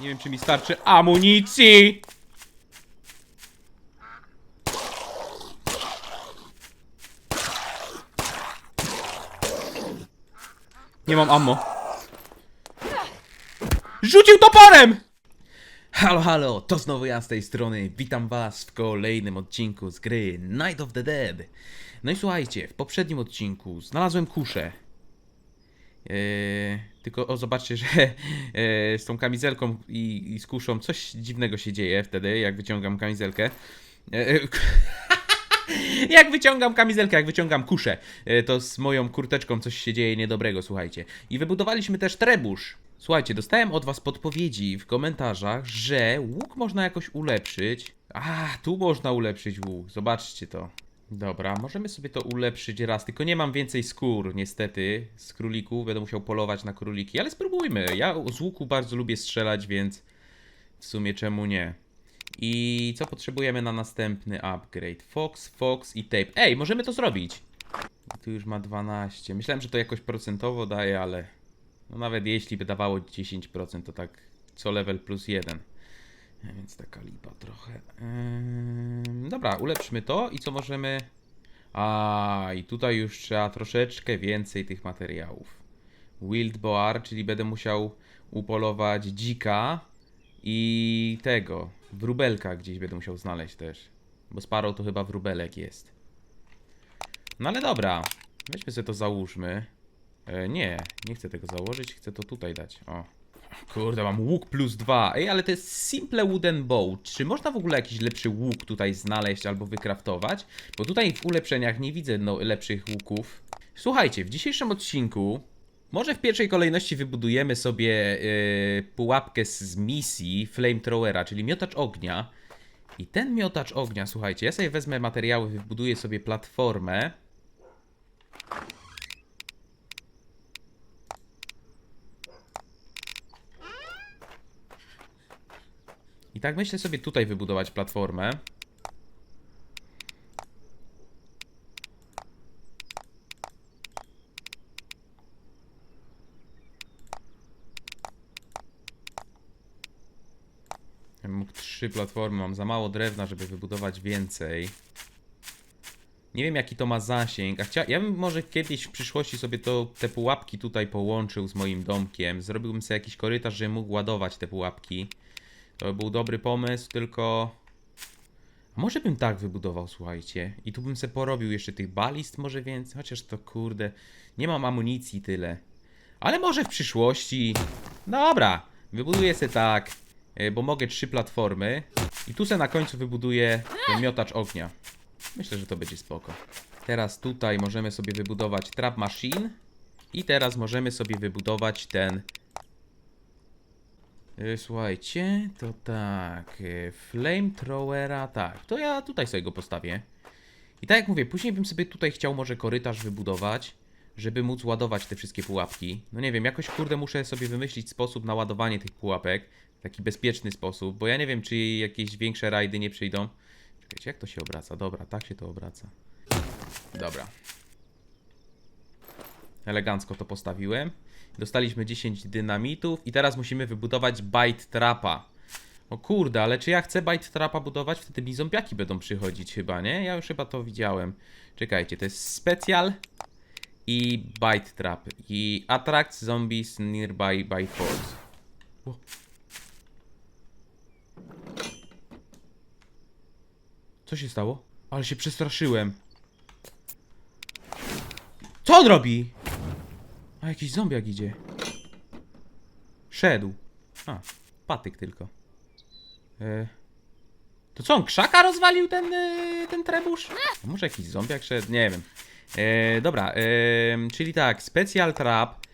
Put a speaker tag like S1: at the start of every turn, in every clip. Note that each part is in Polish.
S1: Nie wiem, czy mi starczy amunicji! Nie mam ammo. Rzucił toporem! Halo, halo, to znowu ja z tej strony. Witam was w kolejnym odcinku z gry Night of the Dead. No i słuchajcie, w poprzednim odcinku znalazłem kuszę. Eee, tylko o, zobaczcie, że eee, z tą kamizelką i, i z kuszą coś dziwnego się dzieje wtedy, jak wyciągam kamizelkę. Eee, jak wyciągam kamizelkę, jak wyciągam kuszę, e, to z moją kurteczką coś się dzieje niedobrego, słuchajcie. I wybudowaliśmy też trebusz. Słuchajcie, dostałem od was podpowiedzi w komentarzach, że łuk można jakoś ulepszyć. A, tu można ulepszyć łuk, zobaczcie to. Dobra, możemy sobie to ulepszyć raz, tylko nie mam więcej skór, niestety, z królików, będę musiał polować na króliki, ale spróbujmy. Ja z łuku bardzo lubię strzelać, więc w sumie czemu nie. I co potrzebujemy na następny upgrade? Fox, Fox i tape. Ej, możemy to zrobić! Tu już ma 12. Myślałem, że to jakoś procentowo daje, ale no nawet jeśli by dawało 10%, to tak co level plus 1. Więc taka lipa trochę. Dobra, ulepszmy to i co możemy... A i tutaj już trzeba troszeczkę więcej tych materiałów. Wild Boar, czyli będę musiał upolować dzika i tego, wróbelka gdzieś będę musiał znaleźć też. Bo Sparrow to chyba wróbelek jest. No ale dobra, weźmy sobie to załóżmy. E, nie, nie chcę tego założyć, chcę to tutaj dać. O. Kurde, mam łuk plus dwa. Ej, ale to jest simple wooden bow. Czy można w ogóle jakiś lepszy łuk tutaj znaleźć albo wykraftować? Bo tutaj w ulepszeniach nie widzę no, lepszych łuków. Słuchajcie, w dzisiejszym odcinku może w pierwszej kolejności wybudujemy sobie yy, pułapkę z, misji Flamethrowera, czyli miotacz ognia. I ten miotacz ognia, słuchajcie, ja sobie wezmę materiały, wybuduję sobie platformę. I tak myślę sobie tutaj wybudować platformę. Ja mógł trzy platformy, mam za mało drewna, żeby wybudować więcej. Nie wiem jaki to ma zasięg, a chcia... ja bym może kiedyś w przyszłości sobie to, te pułapki tutaj połączył z moim domkiem. Zrobiłbym sobie jakiś korytarz, żebym mógł ładować te pułapki. To by był dobry pomysł, tylko... Może bym tak wybudował, słuchajcie. I tu bym sobie porobił jeszcze tych balist może więcej, chociaż to kurde, nie mam amunicji tyle. Ale może w przyszłości... Dobra, wybuduję sobie tak, e, bo mogę trzy platformy. I tu se na końcu wybuduję ten miotacz ognia. Myślę, że to będzie spoko. Teraz tutaj możemy sobie wybudować trap machine. I teraz możemy sobie wybudować ten Słuchajcie, to tak. e, Flamethrowera, tak. To ja tutaj sobie go postawię. I tak jak mówię, później bym sobie tutaj chciał może korytarz wybudować, żeby móc ładować te wszystkie pułapki. No nie wiem, jakoś kurde muszę sobie wymyślić sposób na ładowanie tych pułapek. Taki bezpieczny sposób, bo ja nie wiem, czy jakieś większe rajdy nie przyjdą. Czekajcie, jak to się obraca? Dobra, tak się to obraca. Dobra. Elegancko to postawiłem. Dostaliśmy 10 dynamitów i teraz musimy wybudować bite trapa. O kurde, ale czy ja chcę bite trapa budować? Wtedy mi zombiaki będą przychodzić chyba, nie? Ja już chyba to widziałem. Czekajcie, to jest specjal i bite trap. I attract zombies nearby by force. Co się stało? Ale się przestraszyłem. Co on robi? A jakiś zombiak idzie. Szedł. A, patyk tylko. E, to co, on krzaka rozwalił ten, e, ten trebusz? A może jakiś zombiak szedł? Nie wiem. E, dobra, e, czyli tak, Special Trap,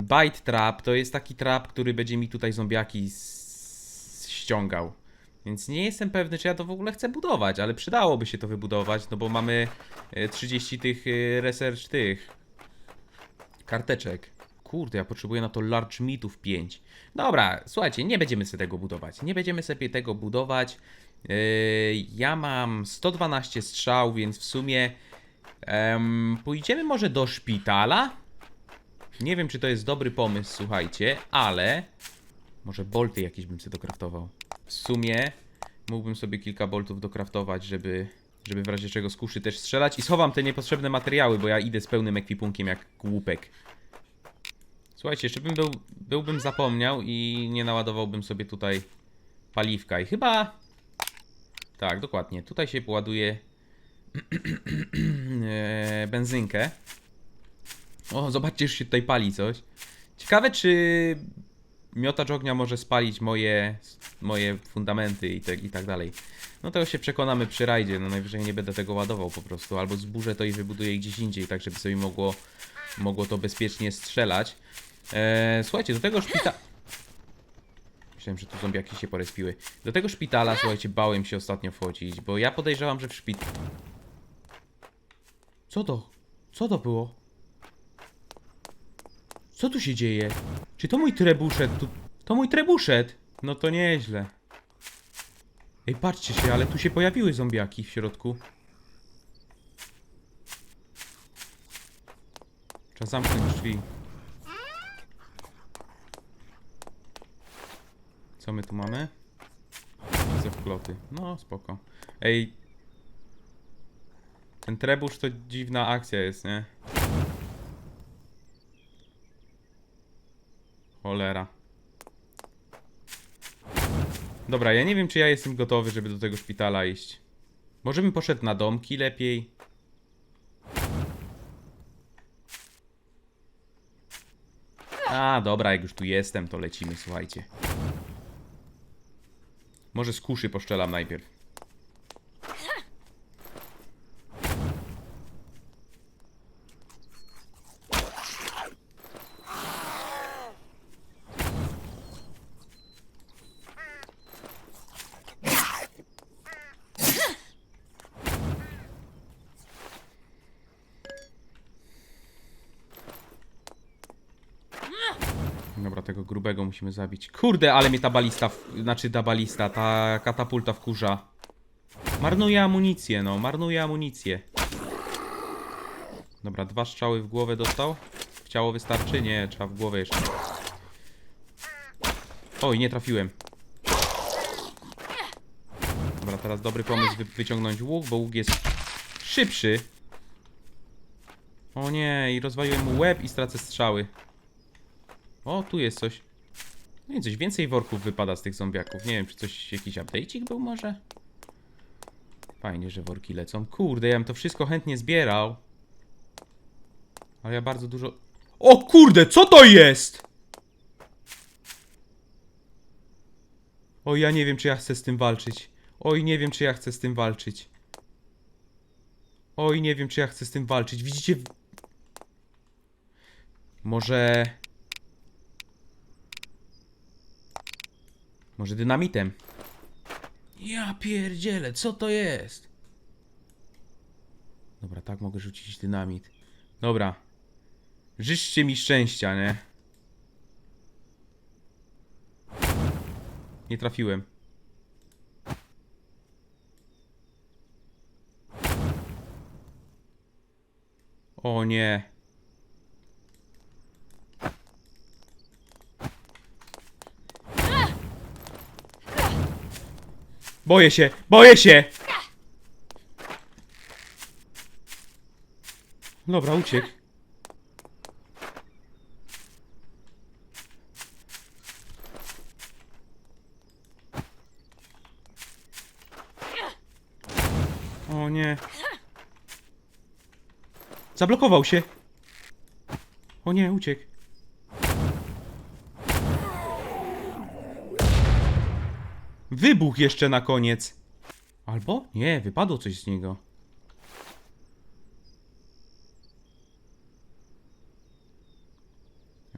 S1: Bite Trap to jest taki trap, który będzie mi tutaj zombiaki ściągał. Więc nie jestem pewny, czy ja to w ogóle chcę budować, ale przydałoby się to wybudować, no bo mamy e, 30 tych e, research tych karteczek. Kurde, ja potrzebuję na to large meatów 5. Dobra, słuchajcie, nie będziemy sobie tego budować. Nie będziemy sobie tego budować. Yy, ja mam 112 strzał, więc w sumie em, pójdziemy może do szpitala. Nie wiem, czy to jest dobry pomysł, słuchajcie, ale Może bolty jakieś bym sobie dokraftował. W sumie mógłbym sobie kilka boltów dokraftować, żeby, żeby w razie czego z kuszy też strzelać. I schowam te niepotrzebne materiały, bo ja idę z pełnym ekwipunkiem jak głupek. Słuchajcie, jeszcze bym był, byłbym zapomniał i nie naładowałbym sobie tutaj paliwka. I chyba... Tak, dokładnie. Tutaj się poładuje e, benzynkę. O, zobaczcie, już się tutaj pali coś. Ciekawe, czy miotacz ognia może spalić moje, moje fundamenty i, te, i tak dalej. No to się przekonamy przy rajdzie. No najwyżej nie będę tego ładował po prostu. Albo zburzę to i wybuduję gdzieś indziej, tak żeby sobie mogło, mogło to bezpiecznie strzelać. Eee, słuchajcie, do tego szpitala... Myślałem, że tu zombiaki się porespiły. Do tego szpitala, słuchajcie, bałem się ostatnio wchodzić, bo ja podejrzewam, że w szpitalu... Co to? Co to było? Co tu się dzieje? Czy to mój trebuszet? To mój trebuszet! No to nieźle. Ej, patrzcie się, ale tu się pojawiły zombiaki w środku. Trzeba zamknąć drzwi. Co my tu mamy? Widzę wkloty. No, spoko. Ej. Ten trebusz to dziwna akcja jest, nie? Cholera. Dobra, ja nie wiem, czy ja jestem gotowy, żeby do tego szpitala iść. Może bym poszedł na domki lepiej? A, dobra, jak już tu jestem, to lecimy, słuchajcie. Może z kuszy poszczelam najpierw. Dobra, tego grubego musimy zabić. Kurde, ale mnie ta balista, w... znaczy ta balista, ta katapulta wkurza. Marnuje amunicję, no, marnuje amunicję. Dobra, dwa strzały w głowę dostał. W ciało wystarczy? Nie, trzeba w głowę jeszcze. Oj, nie trafiłem. Dobra, teraz dobry pomysł wy wyciągnąć łuk, bo łuk jest szybszy. O nie, i rozwaliłem mu łeb i stracę strzały. O, tu jest coś. No i coś więcej worków wypada z tych zombiaków. Nie wiem, czy coś, jakiś update'ik był może? Fajnie, że worki lecą. Kurde, ja bym to wszystko chętnie zbierał. Ale ja bardzo dużo... O kurde, co to jest? Oj, ja nie wiem, czy ja chcę z tym walczyć. Oj, nie wiem, czy ja chcę z tym walczyć. Oj, nie wiem, czy ja chcę z tym walczyć. Widzicie... Może... Może dynamitem? Ja pierdzielę, co to jest? Dobra, tak mogę rzucić dynamit. Dobra. Życzcie mi szczęścia, nie? Nie trafiłem. O nie. Boję się, boję się! Dobra, uciekł. O nie. Zablokował się. O nie, uciekł. Wybuch jeszcze na koniec. Albo? Nie, wypadło coś z niego.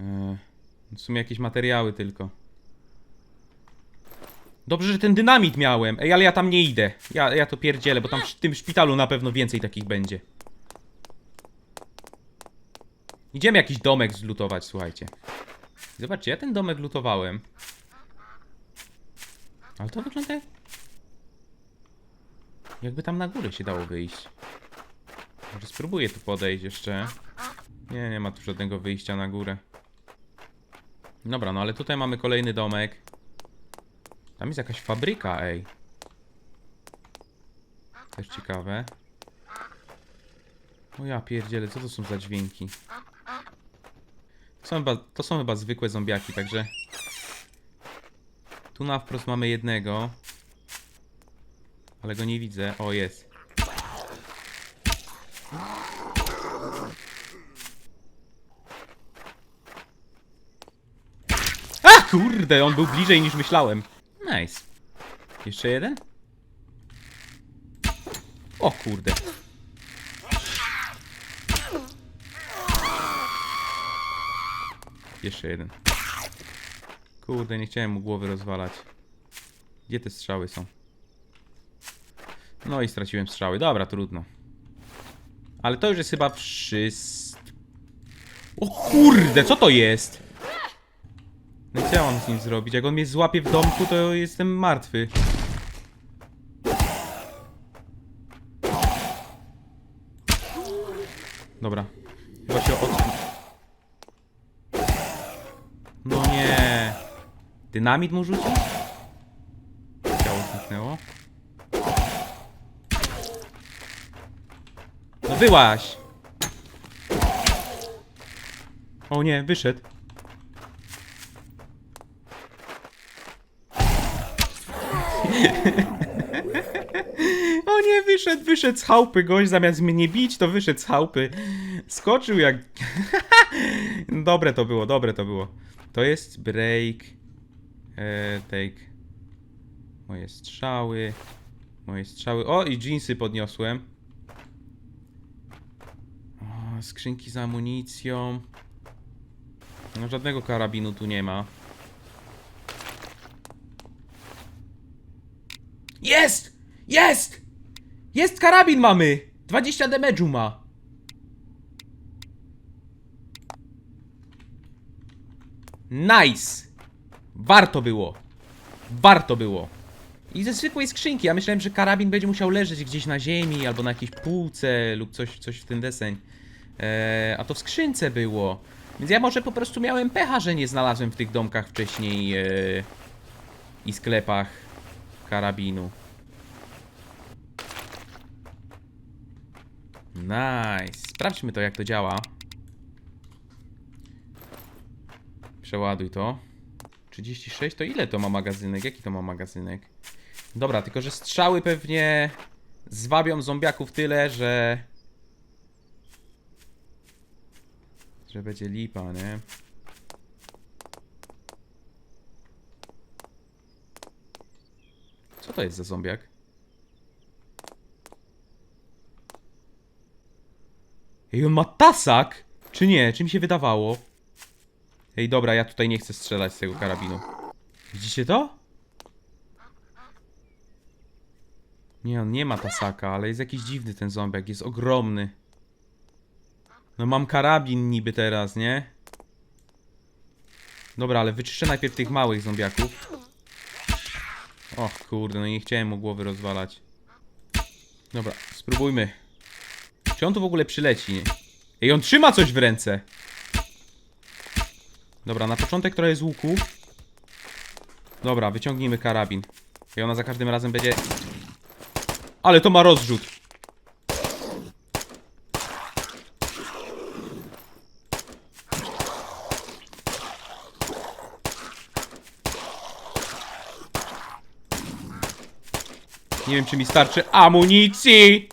S1: Eee, w sumie jakieś materiały tylko. Dobrze, że ten dynamit miałem. Ej, ale ja tam nie idę. Ja, ja to pierdzielę, bo tam w tym szpitalu na pewno więcej takich będzie. Idziemy jakiś domek zlutować, słuchajcie. Zobaczcie, ja ten domek lutowałem. Ale to wygląda... Jakby tam na górę się dało wyjść. Może spróbuję tu podejść jeszcze. Nie, nie ma tu żadnego wyjścia na górę. Dobra, no ale tutaj mamy kolejny domek. Tam jest jakaś fabryka, ej. Też ciekawe. O ja pierdzielę, co to są za dźwięki? To są chyba, to są chyba zwykłe zombiaki, także... Tu na wprost mamy jednego. Ale go nie widzę. O, jest. A kurde, on był bliżej niż myślałem. Nice. Jeszcze jeden? O kurde. Jeszcze jeden. Kurde, nie chciałem mu głowy rozwalać. Gdzie te strzały są? No i straciłem strzały. Dobra, trudno. Ale to już jest chyba wszystko. O kurde, co to jest? No i co ja mam z nim zrobić? Jak on mnie złapie w domku, to jestem martwy. Dobra. Chyba się od... Dynamit mu rzucił? Ciało zniknęło. No wyłaś! O nie, wyszedł. O nie, wyszedł, wyszedł z chałupy. Gość zamiast mnie bić, to wyszedł z chałupy. Skoczył jak... dobre to było, dobre to było. To jest break. E, take. Moje strzały. Moje strzały. O, i jeansy podniosłem. O, skrzynki z amunicją. No, żadnego karabinu tu nie ma. Jest! Jest! Jest karabin mamy! 20 damage'u ma. Nice! Warto było. Warto było. I ze zwykłej skrzynki. Ja myślałem, że karabin będzie musiał leżeć gdzieś na ziemi albo na jakiejś półce lub coś, coś w ten deseń. Eee, a to w skrzynce było. Więc ja może po prostu miałem pecha, że nie znalazłem w tych domkach wcześniej eee, i sklepach karabinu. Nice. Sprawdźmy to, jak to działa. Przeładuj to. 36 to ile to ma magazynek? Jaki to ma magazynek? Dobra, tylko że strzały pewnie zwabią zombiaków tyle, że... Że będzie lipa, nie? Co to jest za zombiak? Ej, on ma tasak? Czy nie? Czy mi się wydawało? Ej, dobra, ja tutaj nie chcę strzelać z tego karabinu. Widzicie to? Nie, on nie ma tasaka, ale jest jakiś dziwny ten zombiak, jest ogromny. No mam karabin niby teraz, nie? Dobra, ale wyczyszczę najpierw tych małych zombiaków. Och, kurde, no nie chciałem mu głowy rozwalać. Dobra, spróbujmy. Czy on tu w ogóle przyleci? Ej, on trzyma coś w ręce. Dobra, na początek trochę z łuku. Dobra, wyciągnijmy karabin. I ona za każdym razem będzie... Ale to ma rozrzut. Nie wiem, czy mi starczy amunicji.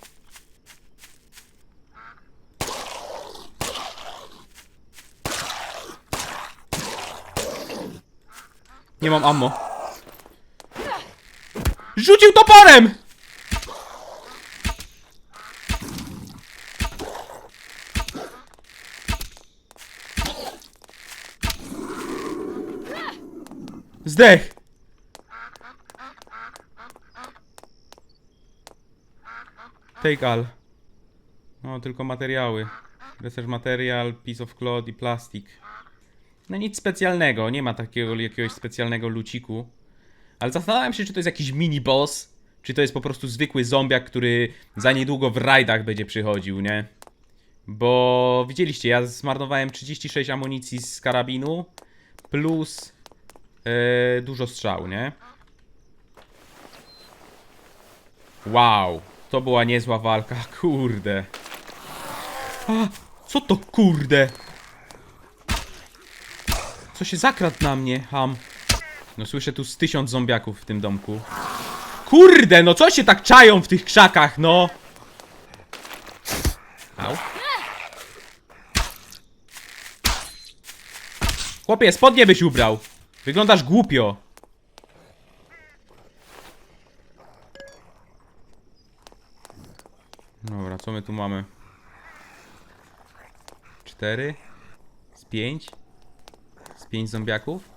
S1: Mam ammo. Rzucił toporem! Zdech! Take all. No, tylko materiały. Research material, piece of cloth i plastik. No nic specjalnego, nie ma takiego jakiegoś specjalnego luciku. Ale zastanawiam się, czy to jest jakiś mini boss, czy to jest po prostu zwykły zombiak, który za niedługo w rajdach będzie przychodził, nie? Bo widzieliście, ja zmarnowałem 36 amunicji z karabinu. plus e, dużo strzał, nie? Wow, to była niezła walka, kurde. A, co to kurde? Co się zakradł na mnie, ham? No słyszę tu z tysiąc zombiaków w tym domku. Kurde, no co się tak czają w tych krzakach, no? Au. Chłopie, spodnie byś ubrał. Wyglądasz głupio. Dobra, co my tu mamy? Cztery? Z pięć? Z pięć zombiaków?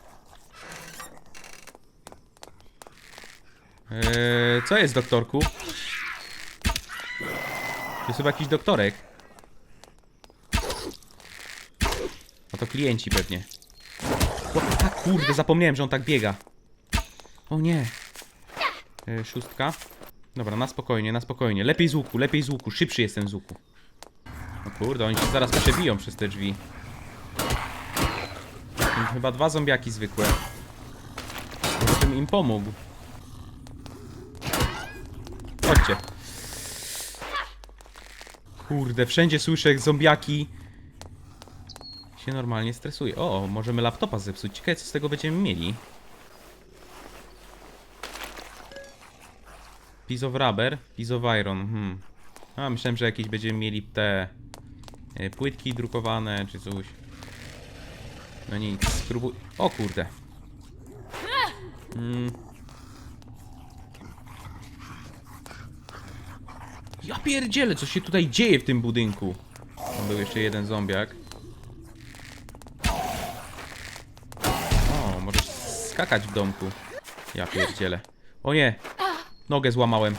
S1: Eee, co jest, doktorku? To jest chyba jakiś doktorek. A to klienci pewnie. A kurde, zapomniałem, że on tak biega. O nie. E, szóstka. Dobra, na spokojnie, na spokojnie. Lepiej z łuku, lepiej z łuku. Szybszy jestem z łuku. O kurde, oni się zaraz przebiją przez te drzwi. Chyba dwa zombiaki zwykłe. Może bym im pomógł. Chodźcie. Kurde, wszędzie słyszę jak zombiaki się normalnie stresuje. O, możemy laptopa zepsuć. Ciekawe co z tego będziemy mieli. Piece of rubber, piece of iron. Hmm. A, myślałem, że jakieś będziemy mieli te e, płytki drukowane czy coś. No nic, spróbuj. O kurde. Mm. Ja pierdzielę, co się tutaj dzieje w tym budynku. Tam był jeszcze jeden zombiak. O, możesz skakać w domku. Ja pierdzielę. O nie! Nogę złamałem.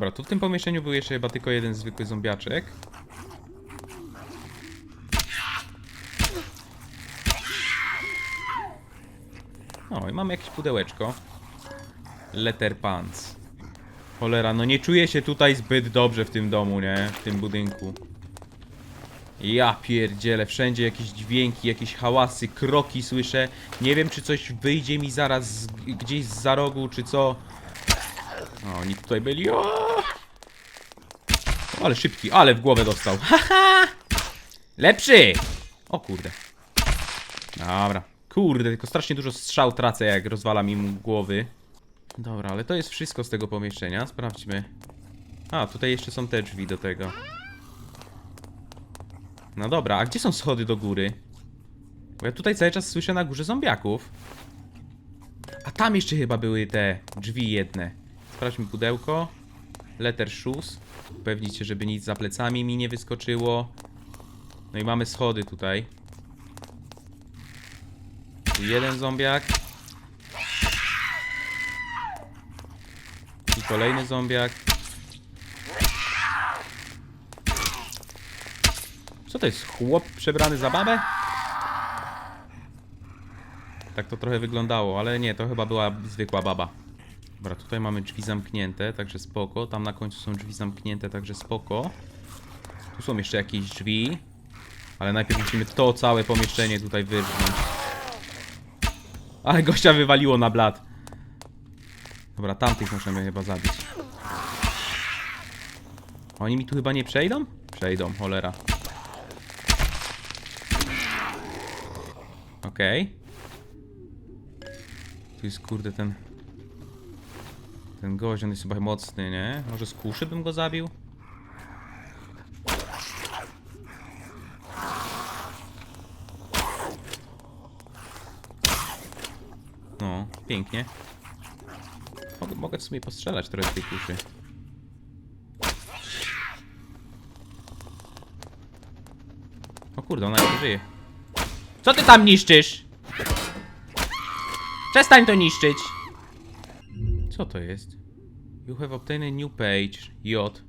S1: Dobra, tu w tym pomieszczeniu był jeszcze chyba tylko jeden zwykły zombiaczek. O, i mamy jakieś pudełeczko. Letter pants. Cholera, no nie czuję się tutaj zbyt dobrze w tym domu, nie? W tym budynku. Ja pierdzielę, wszędzie jakieś dźwięki, jakieś hałasy, kroki słyszę. Nie wiem, czy coś wyjdzie mi zaraz z, gdzieś z za rogu, czy co. O, oni tutaj byli. Ale szybki, ale w głowę dostał. Haha! Lepszy! O kurde. Dobra. Kurde, tylko strasznie dużo strzał tracę, jak rozwalam im głowy. Dobra, ale to jest wszystko z tego pomieszczenia. Sprawdźmy. A, tutaj jeszcze są te drzwi do tego. No dobra, a gdzie są schody do góry? Bo ja tutaj cały czas słyszę na górze zombiaków. A tam jeszcze chyba były te drzwi jedne. Sprawdźmy pudełko. Letter shoes. Upewnić się, żeby nic za plecami mi nie wyskoczyło. No i mamy schody tutaj. Tu jeden zombiak. I kolejny zombiak. Co to jest? Chłop przebrany za babę? Tak to trochę wyglądało, ale nie, to chyba była zwykła baba. Dobra, tutaj mamy drzwi zamknięte, także spoko. Tam na końcu są drzwi zamknięte, także spoko. Tu są jeszcze jakieś drzwi. Ale najpierw musimy to całe pomieszczenie tutaj wyrżnąć. Ale gościa wywaliło na blat. Dobra, tamtych możemy chyba zabić. Oni mi tu chyba nie przejdą? Przejdą, cholera. Okej. Tu jest kurde ten... Ten gość, on jest chyba mocny, nie? Może z kuszy bym go zabił? No, pięknie. Mogę, mogę w sumie postrzelać trochę z tej kuszy. O kurde, ona jeszcze żyje. Co ty tam niszczysz? Przestań to niszczyć! Co to jest? You have obtained a new page. J.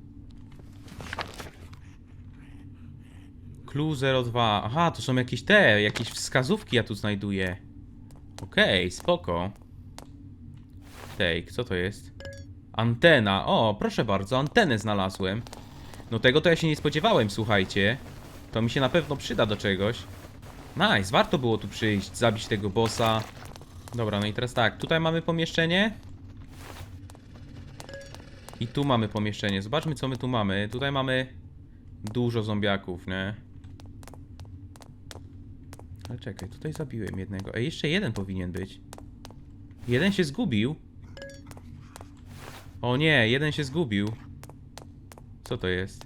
S1: Clue 02. Aha, to są jakieś te, jakieś wskazówki ja tu znajduję. Okej, spoko. Take, co to jest? Antena. O, proszę bardzo, antenę znalazłem. No tego to ja się nie spodziewałem, słuchajcie. To mi się na pewno przyda do czegoś. Nice, warto było tu przyjść, zabić tego bossa. Dobra, no i teraz tak, tutaj mamy pomieszczenie. I tu mamy pomieszczenie. Zobaczmy, co my tu mamy. Tutaj mamy dużo zombiaków, nie? Ale czekaj, tutaj zabiłem jednego. Ej, jeszcze jeden powinien być. Jeden się zgubił. O nie, jeden się zgubił. Co to jest?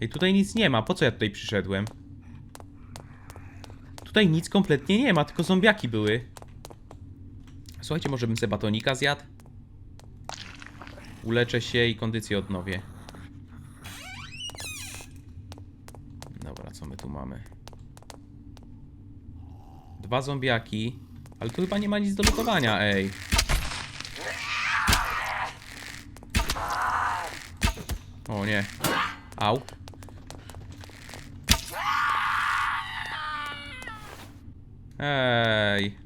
S1: Ej, tutaj nic nie ma. Po co ja tutaj przyszedłem? Tutaj nic kompletnie nie ma, tylko zombiaki były. Słuchajcie, może bym sobie batonika zjadł? Uleczę się i kondycję odnowię. Dobra, co my tu mamy? Dwa zombiaki. Ale tu chyba nie ma nic do lutowania, ej. O nie. Au. Ej.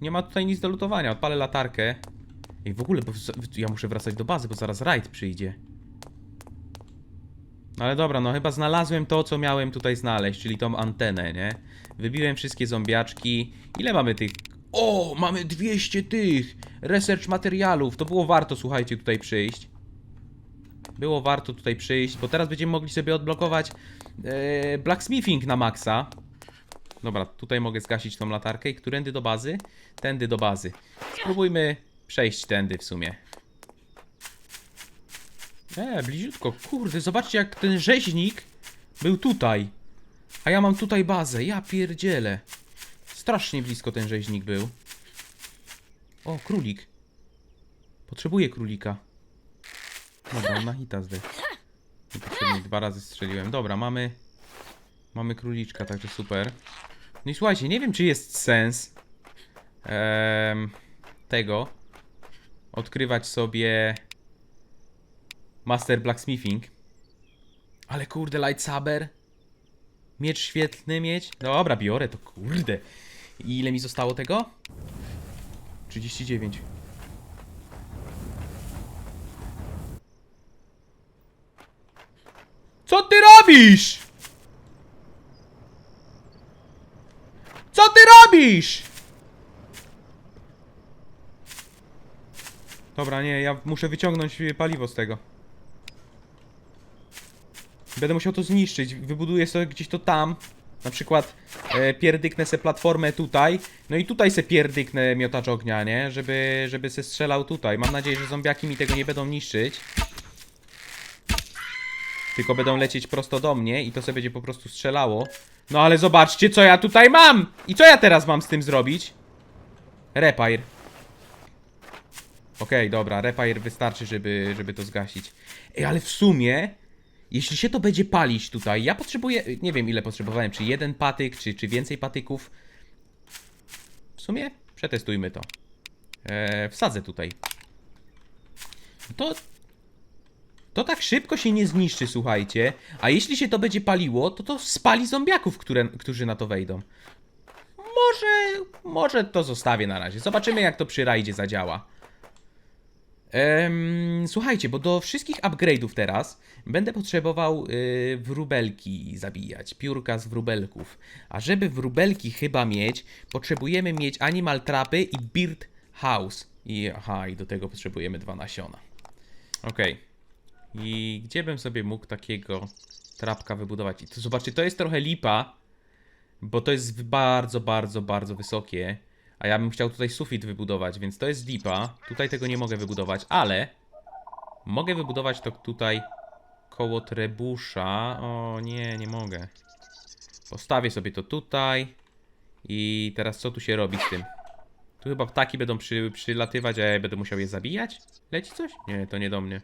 S1: Nie ma tutaj nic do lutowania. Odpalę latarkę. Ej, w ogóle, bo ja muszę wracać do bazy, bo zaraz raid przyjdzie. Ale dobra, no chyba znalazłem to, co miałem tutaj znaleźć, czyli tą antenę, nie? Wybiłem wszystkie zombiaczki. Ile mamy tych? O, mamy 200 tych! Research materiałów. To było warto, słuchajcie, tutaj przyjść. Było warto tutaj przyjść, bo teraz będziemy mogli sobie odblokować e, blacksmithing na maksa. Dobra, tutaj mogę zgasić tą latarkę i którędy do bazy? Tędy do bazy. Spróbujmy przejść tędy w sumie. E, bliziutko. Kurde, zobaczcie jak ten rzeźnik był tutaj. A ja mam tutaj bazę. Ja pierdzielę. Strasznie blisko ten rzeźnik był. O, królik. Potrzebuję królika. Dobra, na hita zdech. Dwa razy strzeliłem. Dobra, mamy... Mamy króliczka, także super. No i słuchajcie, nie wiem czy jest sens em, tego odkrywać sobie Master Blacksmithing. Ale kurde, lightsaber. Miecz świetlny mieć. Dobra, biorę to, kurde. I ile mi zostało tego? 39. Co ty robisz? Co ty robisz? Dobra, nie, ja muszę wyciągnąć y, paliwo z tego. Będę musiał to zniszczyć. Wybuduję sobie gdzieś to tam. Na przykład e, pierdyknę se platformę tutaj. No i tutaj se pierdyknę miotacz ognia, nie? Żeby, żeby se strzelał tutaj. Mam nadzieję, że zombiaki mi tego nie będą niszczyć. Tylko będą lecieć prosto do mnie i to sobie będzie po prostu strzelało. No ale zobaczcie, co ja tutaj mam! I co ja teraz mam z tym zrobić? Repair. Okej, dobra, repair wystarczy, żeby, żeby to zgasić. Ej, ale w sumie, jeśli się to będzie palić tutaj, ja potrzebuję, nie wiem ile potrzebowałem, czy jeden patyk, czy, czy więcej patyków. W sumie przetestujmy to. Eee, wsadzę tutaj. To, to tak szybko się nie zniszczy, słuchajcie. A jeśli się to będzie paliło, to to spali zombiaków, które, którzy na to wejdą. Może, może to zostawię na razie. Zobaczymy, jak to przy rajdzie zadziała. Em, słuchajcie, bo do wszystkich upgrade'ów teraz będę potrzebował y, wróbelki zabijać, piórka z wróbelków. A żeby wróbelki chyba mieć, potrzebujemy mieć animal trapy i bird house. I aha, i do tego potrzebujemy dwa nasiona. Okej. I gdzie bym sobie mógł takiego trapka wybudować? I to zobaczcie, to jest trochę lipa, bo to jest bardzo, bardzo, bardzo wysokie. A ja bym chciał tutaj sufit wybudować, więc to jest lipa. Tutaj tego nie mogę wybudować, ale mogę wybudować to tutaj koło trebusza. O nie, nie mogę. Postawię sobie to tutaj. I teraz co tu się robi z tym? Tu chyba ptaki będą przy, przylatywać, a ja będę musiał je zabijać? Leci coś? Nie, to nie do mnie.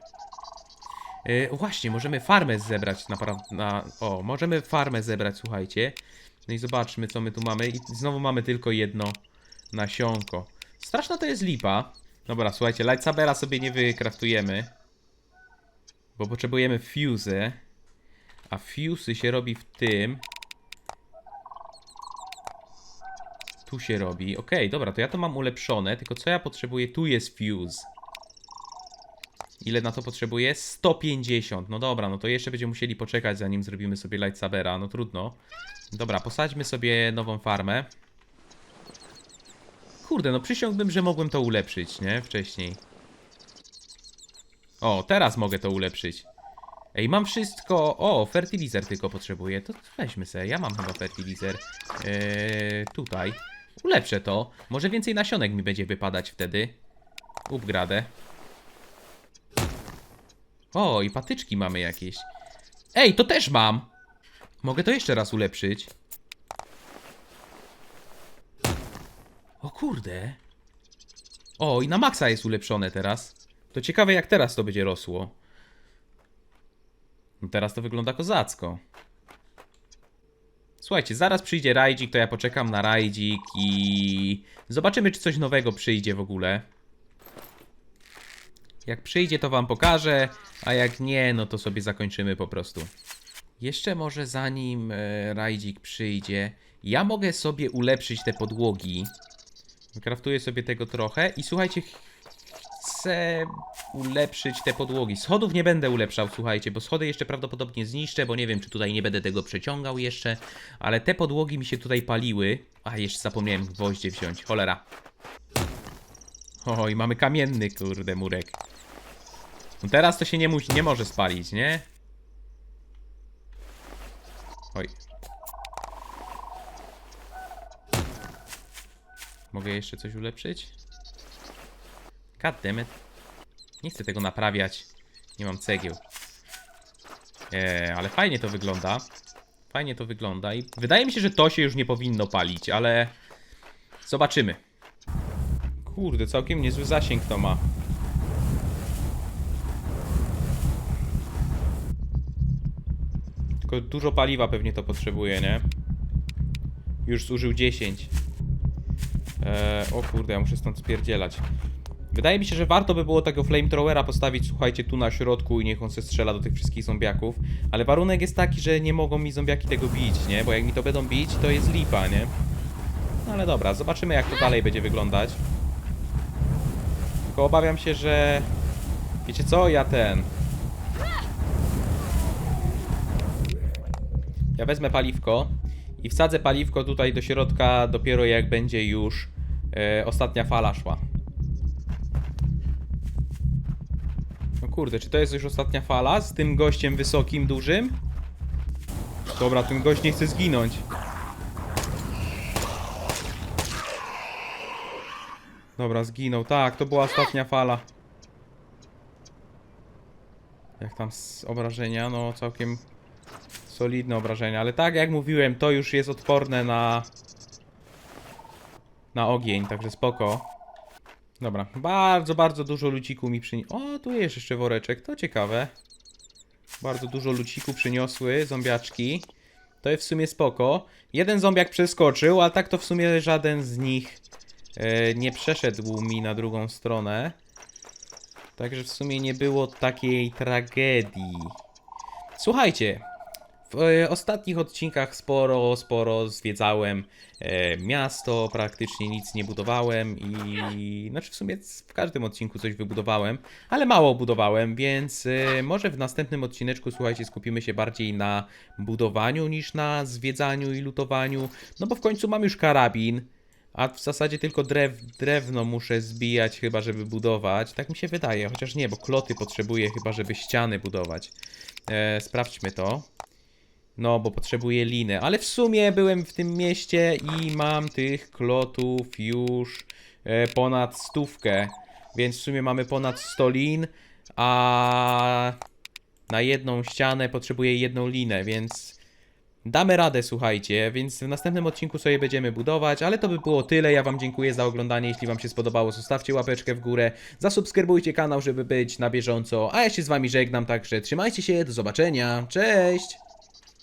S1: Yy, właśnie, możemy farmę zebrać naprawdę. Na, o, możemy farmę zebrać, słuchajcie. No i zobaczmy, co my tu mamy. I znowu mamy tylko jedno nasionko. Straszna to jest lipa. Dobra, słuchajcie, lightsabera sobie nie wykraftujemy. Bo potrzebujemy fuse. A fuse się robi w tym. Tu się robi. Okej, dobra, to ja to mam ulepszone. Tylko co ja potrzebuję? Tu jest fuse. Ile na to potrzebuję? 150. No dobra, no to jeszcze będziemy musieli poczekać, zanim zrobimy sobie lightsabera. No trudno. Dobra, posadźmy sobie nową farmę. Kurde, no przysiągłbym, że mogłem to ulepszyć, nie? Wcześniej. O, teraz mogę to ulepszyć. Ej, mam wszystko. O, fertilizer tylko potrzebuję. To weźmy sobie. Ja mam chyba fertilizer. Eee, tutaj. Ulepszę to. Może więcej nasionek mi będzie wypadać wtedy. Upgradę. O, i patyczki mamy jakieś. Ej, to też mam! Mogę to jeszcze raz ulepszyć. O kurde. O, i na maksa jest ulepszone teraz. To ciekawe jak teraz to będzie rosło. No teraz to wygląda kozacko. Słuchajcie, zaraz przyjdzie rajdzik, to ja poczekam na rajdzik i zobaczymy, czy coś nowego przyjdzie w ogóle. Jak przyjdzie, to wam pokażę, a jak nie, no to sobie zakończymy po prostu. Jeszcze może zanim e, rajdzik przyjdzie, ja mogę sobie ulepszyć te podłogi. Kraftuję sobie tego trochę i słuchajcie, ch- chcę ulepszyć te podłogi. Schodów nie będę ulepszał, słuchajcie, bo schody jeszcze prawdopodobnie zniszczę, bo nie wiem, czy tutaj nie będę tego przeciągał jeszcze, ale te podłogi mi się tutaj paliły. A, jeszcze zapomniałem gwoździe wziąć, cholera. Oj, mamy kamienny, kurde, murek. No teraz to się nie, musi, nie może spalić, nie? Oj. Mogę jeszcze coś ulepszyć? Goddammit. Nie chcę tego naprawiać. Nie mam cegieł. Eee, ale fajnie to wygląda. Fajnie to wygląda i wydaje mi się, że to się już nie powinno palić, ale zobaczymy. Kurde, całkiem niezły zasięg to ma. Tylko dużo paliwa pewnie to potrzebuje, nie? Już zużył 10. Eee, o kurde, ja muszę stąd spierdzielać. Wydaje mi się, że warto by było tego flamethrowera postawić, słuchajcie, tu na środku i niech on se strzela do tych wszystkich zombiaków. Ale warunek jest taki, że nie mogą mi zombiaki tego bić, nie? Bo jak mi to będą bić, to jest lipa, nie? No ale dobra, zobaczymy jak to dalej będzie wyglądać. Tylko obawiam się, że... Wiecie co? Ja ten... Ja wezmę paliwko i wsadzę paliwko tutaj do środka dopiero jak będzie już e, ostatnia fala szła. No kurde, czy to jest już ostatnia fala z tym gościem wysokim, dużym? Dobra, ten gość nie chce zginąć. Dobra, zginął. Tak, to była ostatnia fala. Jak tam z obrażenia? No, całkiem solidne obrażenia. Ale tak jak mówiłem, to już jest odporne na... Na ogień, także spoko. Dobra, bardzo, bardzo dużo luciku mi przyniosło. O, tu jest jeszcze woreczek, to ciekawe. Bardzo dużo luciku przyniosły zombiaczki. To jest w sumie spoko. Jeden zombiak przeskoczył, a tak to w sumie żaden z nich e, nie przeszedł mi na drugą stronę. Także w sumie nie było takiej tragedii. Słuchajcie, w e, ostatnich odcinkach sporo, sporo zwiedzałem e, miasto, praktycznie nic nie budowałem i znaczy w sumie w każdym odcinku coś wybudowałem, ale mało budowałem, więc e, może w następnym odcineczku, słuchajcie, skupimy się bardziej na budowaniu niż na zwiedzaniu i lutowaniu, no bo w końcu mam już karabin, a w zasadzie tylko drew, drewno muszę zbijać chyba, żeby budować, tak mi się wydaje, chociaż nie, bo kloty potrzebuję chyba, żeby ściany budować. E, sprawdźmy to. No, bo potrzebuję liny, ale w sumie byłem w tym mieście i mam tych klotów już e, ponad stówkę, więc w sumie mamy ponad 100 lin, a na jedną ścianę potrzebuję jedną linę, więc damy radę, słuchajcie, więc w następnym odcinku sobie będziemy budować, ale to by było tyle, ja wam dziękuję za oglądanie, jeśli wam się spodobało, zostawcie łapeczkę w górę, zasubskrybujcie kanał, żeby być na bieżąco, a ja się z wami żegnam, także trzymajcie się, do zobaczenia, cześć!